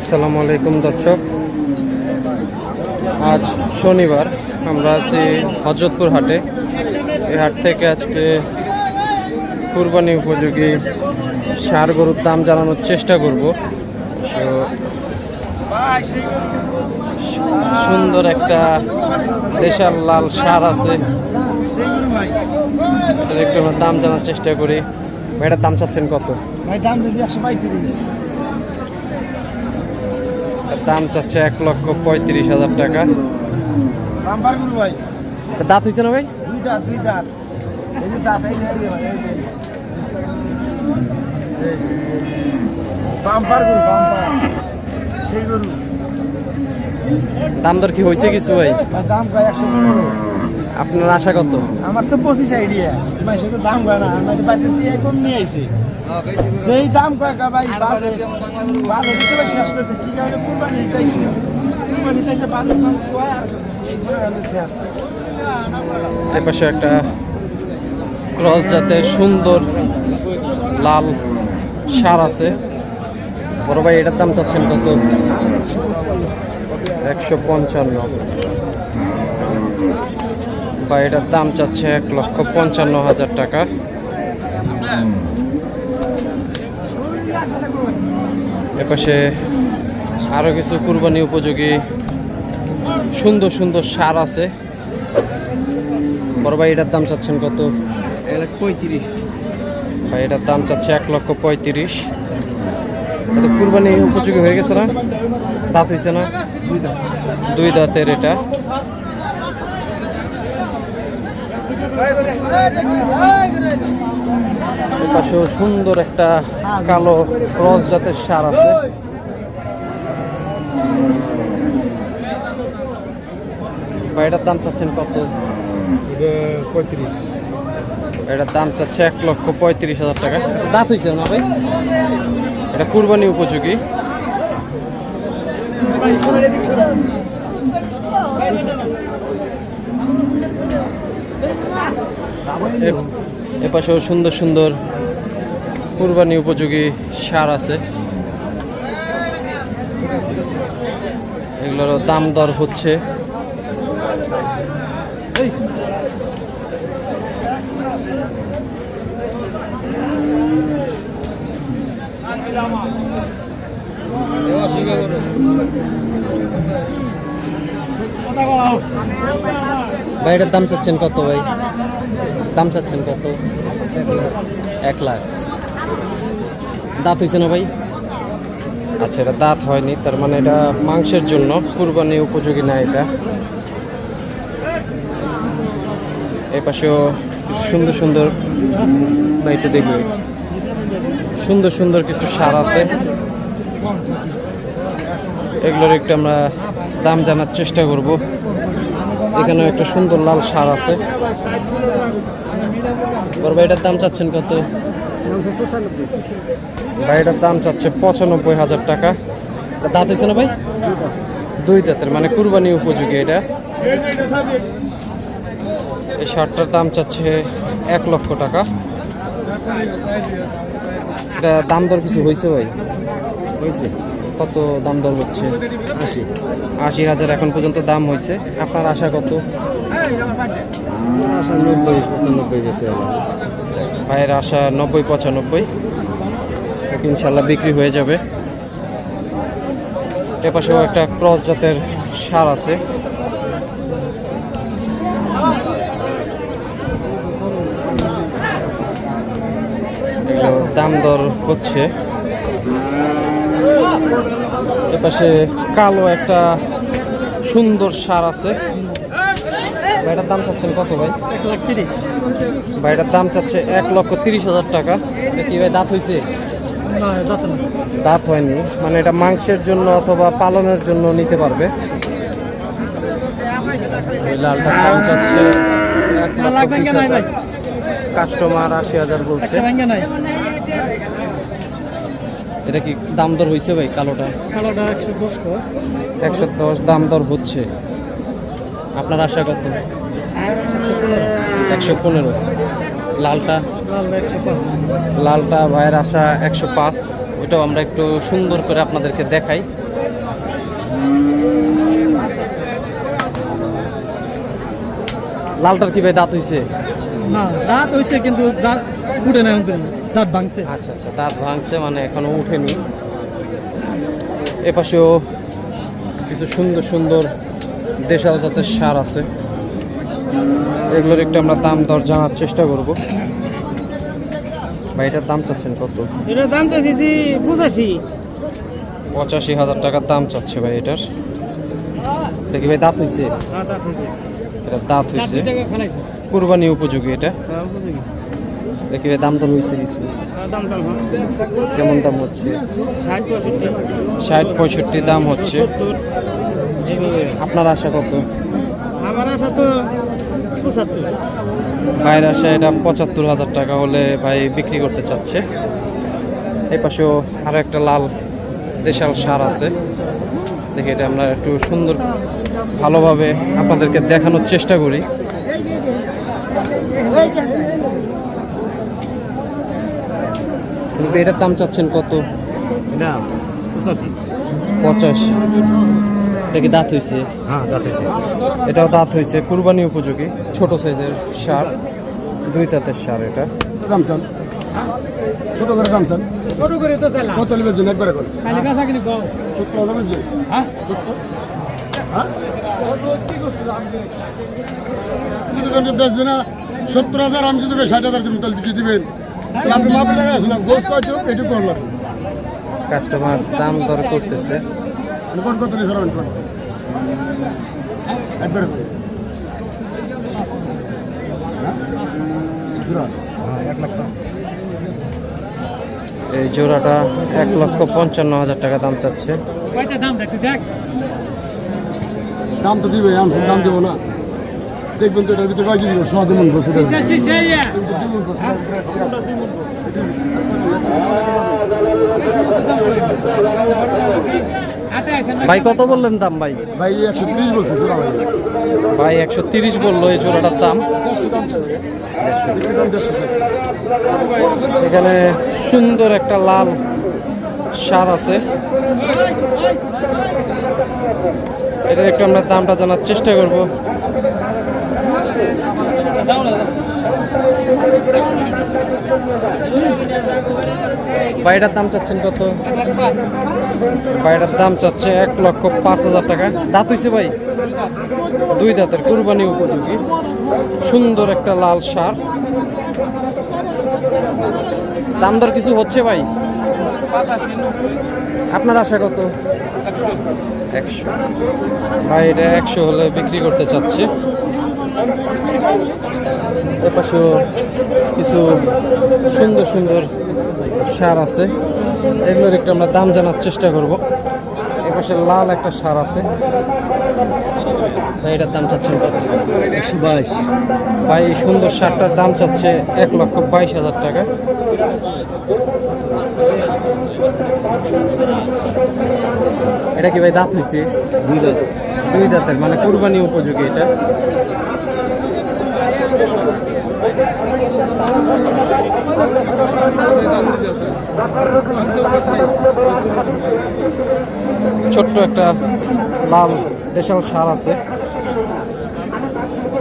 আসসালামু আলাইকুম দর্শক। আজ শনিবার আমরা আছি হজরতপুর হাটে। এই হাট থেকে আজকে কুরবানি উপযোগী সার গরুর দাম জানানোর চেষ্টা করব। তো সুন্দর একটা দেশাল লাল সার আছে। দাম জানার চেষ্টা করি। ভাই, এটার দাম চাচ্ছেন কত? ভাই দাম একশো পঁয়ত্রিশ। দাম চাচ্ছে এক লক্ষ পঁয়ত্রিশ হাজার টাকা। দাঁত হয়েছে না ভাই? দাম দর কি হয়েছে কিছু ভাই? ভাই দাম কয় একশো পনেরো। আপনার আশা কত? আমার তো পঁচিশ আইডিয়া তো দাম না বাচ্চা কম নিয়ে আইছে। সেই দাম কয় কা ভাই দিতে ভাই শেষ কি কারণে কুরবানি কুরবানি আর শেষ। এ পাশে একটা ক্রস জাতের সুন্দর লাল সার আছে। বড় ভাই, এটার দাম চাচ্ছেন কত? একশো পঞ্চান্ন। বা এটার দাম চাচ্ছে এক লক্ষ পঞ্চান্ন হাজার টাকা। এপাশে আরও কিছু কুরবানি উপযোগী সুন্দর সুন্দর সার আছে। বড় ভাই এটার দাম চাচ্ছেন কত? পঁয়ত্রিশ। ভাই এটার দাম চাচ্ছে এক লক্ষ পঁয়ত্রিশ। এটা কুরবানি উপযোগী হয়ে গেছে না? দাঁত হয়েছে না? দুই দাঁতের এটা। পাশেও সুন্দর একটা কালো ক্রস জাতের সার আছে। ভাই এটার দাম চাচ্ছেন কত? পঁয়ত্রিশ। এটার দাম চাচ্ছে এক লক্ষ পঁয়ত্রিশ হাজার টাকা। দাঁত হয়েছে না ভাই? এটা কুরবানি উপযোগী। এ- এপাশেও সুন্দর সুন্দর কুরবানি উপযোগী সার আছে। এগুলোরও দাম দর হচ্ছে। এটার দাম চাচ্ছেন কত, ভাই? দাম চাচ্ছেন কত? এক লাখ। দাঁত হয়েছে না ভাই? আচ্ছা এটা দাঁত হয়নি, তার মানে এটা মাংসের জন্য, কুরবানি উপযোগী না এটা। এই পাশেও সুন্দর সুন্দর বা একটু দেখবে সুন্দর সুন্দর কিছু সার আছে। এগুলোর একটু আমরা দাম জানার চেষ্টা করব। এখানেও একটা সুন্দর লাল সার আছে। বড় এটার দাম চাচ্ছেন কত? ভাই এটার দাম চাচ্ছে পঁচানব্বই হাজার টাকা। দাঁত হয়েছে না ভাই? দুই দাঁতের মানে কুরবানি উপযোগী এটা। এই শার্টটার দাম চাচ্ছে এক লক্ষ টাকা। এটা দাম দর কিছু হয়েছে ভাই? হয়েছে। কত দাম দর হচ্ছে? আশি। আশি হাজার এখন পর্যন্ত দাম হয়েছে। আপনার আশা কত? আশা নব্বই পঁচানব্বই ভাইয়ের আশা নব্বই পঁচানব্বই। ইনশাল্লাহ বিক্রি হয়ে যাবে। এপাশেও একটা ক্রস জাতের সার আছে। দাম দর হচ্ছে। এপাশে কালো একটা সুন্দর সার আছে। ভাইটার দাম চাচ্ছেন কত ভাই? এক লাখ তিরিশ। ভাইটার দাম চাচ্ছে এক লক্ষ তিরিশ হাজার টাকা। এটা কি ভাই দাঁত হয়েছে দাঁত হয়নি। মানে এটা মাংসের জন্য অথবা পালনের জন্য নিতে পারবে। লালটার দাম চাচ্ছে এক লক্ষ বিশ হাজার। কাস্টমার আশি হাজার বলছে। এটা কি দাম দর হয়েছে ভাই কালোটা? কালোটা একশো দশ কর। একশো দশ দাম দর হচ্ছে। আপনার আশা কত? একশো পনেরো। লালটা? লালটা ভাইয়ের আশা একশো পাঁচ। ওইটাও আমরা একটু সুন্দর করে আপনাদেরকে দেখাই। লালটার কি ভাই দাঁত হইছে? না দাঁত হয়েছে কিন্তু দাঁত উঠে না দাঁত ভাঙছে। আচ্ছা আচ্ছা দাঁত ভাঙছে মানে এখনও উঠেনি। এপাশেও কিছু সুন্দর সুন্দর দেশাল জাতের সার আছে। এগুলোর একটু আমরা দাম দর জানার চেষ্টা করব। ভাই এটার দাম চাচ্ছেন কত? এটার দাম চাইছি পঁচাশি। পঁচাশি হাজার টাকার দাম চাচ্ছে ভাই এটার। দেখি ভাই দাঁত হইছে? হ্যাঁ দাঁত হয়েছে এটা দাঁত হইছে। টাকা খালাইছে কুরবানি উপযোগী এটা? হ্যাঁ দেখি দাম দর হইছে কিছু? দাম দাম কেমন দাম হচ্ছে? ষাট পঁয়ষট্টি। দাম হচ্ছে। আপনার আশা কত? আমার আশা তো পঁচাত্তর। ভাইয়ের আশা এটা পঁচাত্তর হাজার টাকা হলে ভাই বিক্রি করতে চাচ্ছে। এই পাশেও আরও একটা লাল দেশাল সার আছে। দেখি এটা আমরা একটু সুন্দর ভালোভাবে আপনাদেরকে দেখানোর চেষ্টা করি। এটার দাম চাচ্ছেন কত? না পঁচাশি। এটা কি দাঁত হয়েছে হ্যাঁ দাঁত হয়েছে এটাও দাঁত হয়েছে কুরবানি উপযোগী। ছোট সাইজের সার। দুই দাঁতের সার এটা। দাম চান? ছোট করে দাম চান? ছোট করে তো চালা। কত জন্য একবারে করে কালি কাছা কিনে কও। সত্তর হাজার বেশি হ্যাঁ? হ্যাঁ? যদি বেচবে না? সত্তর হাজার আমি যদি ষাট হাজার তুমি তাহলে কি দিবেন? আপনি মাপ গোস এটু করলাম। কাস্টমার দাম দর করতেছে। কোন কত নিয়ে একবারে? এই জোড়াটা এক লক্ষ পঞ্চান্ন হাজার টাকা দাম চাচ্ছে। দাম দেখতে দেখ। দাম তো দিবে দাম দেবো না। দেখবেন তো এটার ভিতরে কয় কেজি দেবেন বলছে ভাই কত বললেন দাম ভাই? ভাই একশো ত্রিশ বলছে জোড়া ভাই। ভাই একশো তিরিশ বলল এই জোড়াটার দাম। এখানে সুন্দর একটা লাল সার আছে। এটার একটু আমরা দামটা জানার চেষ্টা করব। বাইরের দাম চাচ্ছেন কত? বাইরের দাম চাচ্ছে এক লক্ষ পাঁচ হাজার টাকা। দাঁত হইছে ভাই? দুই দাঁতের কুরবানি উপযোগী। সুন্দর একটা লাল সার। দাম দর কিছু হচ্ছে ভাই? আপনার আশা কত? একশো। ভাই, এটা একশো হলে বিক্রি করতে চাচ্ছে। এপাশেও কিছু সুন্দর সুন্দর সার আছে। এগুলোর একটু আমরা দাম জানার চেষ্টা করব। এপাশে লাল একটা সার আছে। ভাই এটার দাম চাচ্ছেন কত? একশো বাইশ। ভাই এই সুন্দর সারটার দাম চাচ্ছে এক লক্ষ বাইশ হাজার টাকা। এটা কি ভাই দাঁত হয়েছে দুই দাঁত। দুই দাঁতের মানে কুরবানি উপযোগী এটা। ছোট্ট একটা লাল দেশাল সার আছে।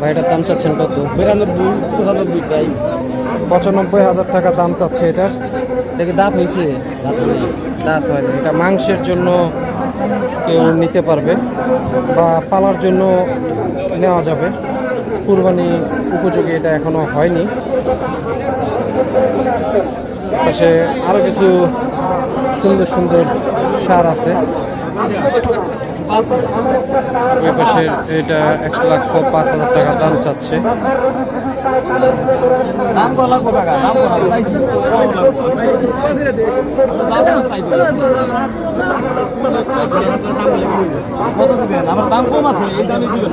ভাইটার দাম চাচ্ছেন কত? বিরানব্বই পঁচানব্বই চাই পঁচানব্বই হাজার টাকা দাম চাচ্ছে এটার। দেখি দাঁত হয়েছে দাঁত হয়নি। এটা মাংসের জন্য কেউ নিতে পারবে বা পালার জন্য নেওয়া যাবে। কুরবানি উপযোগী এটা এখনও হয়নি। পাশে আরও কিছু সুন্দর সুন্দর সার আছে। ওই এটা এক লক্ষ পাঁচ হাজার টাকা দাম চাচ্ছে। দাম বলা কো টাকা দাম বলা চাইছি কত দিবেন? আমার দাম কম আছে, এই দামে দিবেন।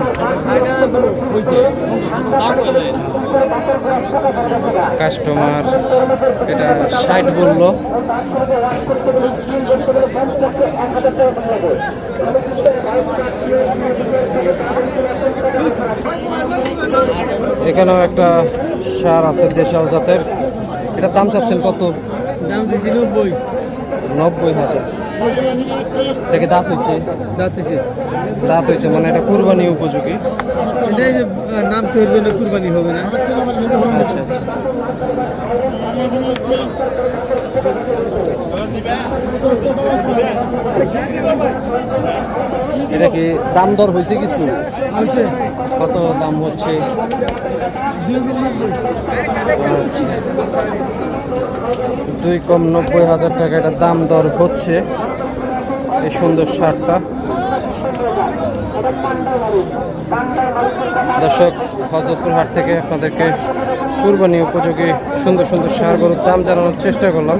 কাস্টমার এটা ষাট বলল। এখানেও একটা সার আছে দেশাল জাতের। এটা দাম চাচ্ছেন কত? দাম দিছি নব্বই। নব্বই হাজার। এটাকে দাঁত হয়েছে যাচ্ছে দাঁত হয়েছে মানে এটা কুরবানি উপযোগী? নাম তৈরির জন্য কুরবানি হবে না। আচ্ছা আচ্ছা। এটা কি দাম দর হয়েছে কিছু? কত দাম হচ্ছে। দুই কম নব্বই হাজার টাকা এটা দাম দর হচ্ছে। এই সুন্দর শার্টটা। দর্শক, হজরতপুর হাট থেকে আপনাদেরকে কুরবানি উপযোগী সুন্দর সুন্দর সার গরুর দাম জানানোর চেষ্টা করলাম।